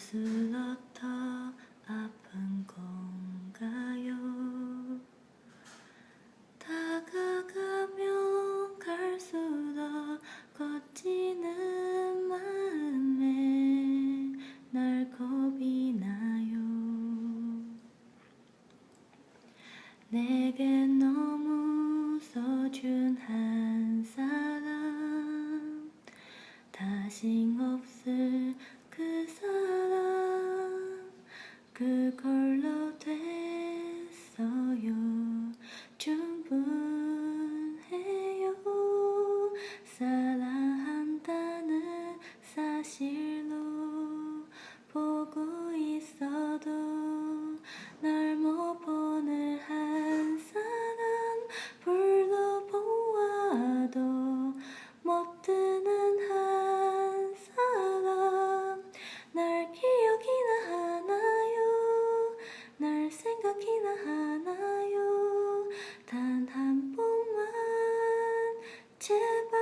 무슨 더 아픈 건가요? 다가가면 갈수록 거치는 마음에 날 겁이 나요. 내게 너무 소중한 사람 다신 없을 홀로 됐어요. 충분해요. October.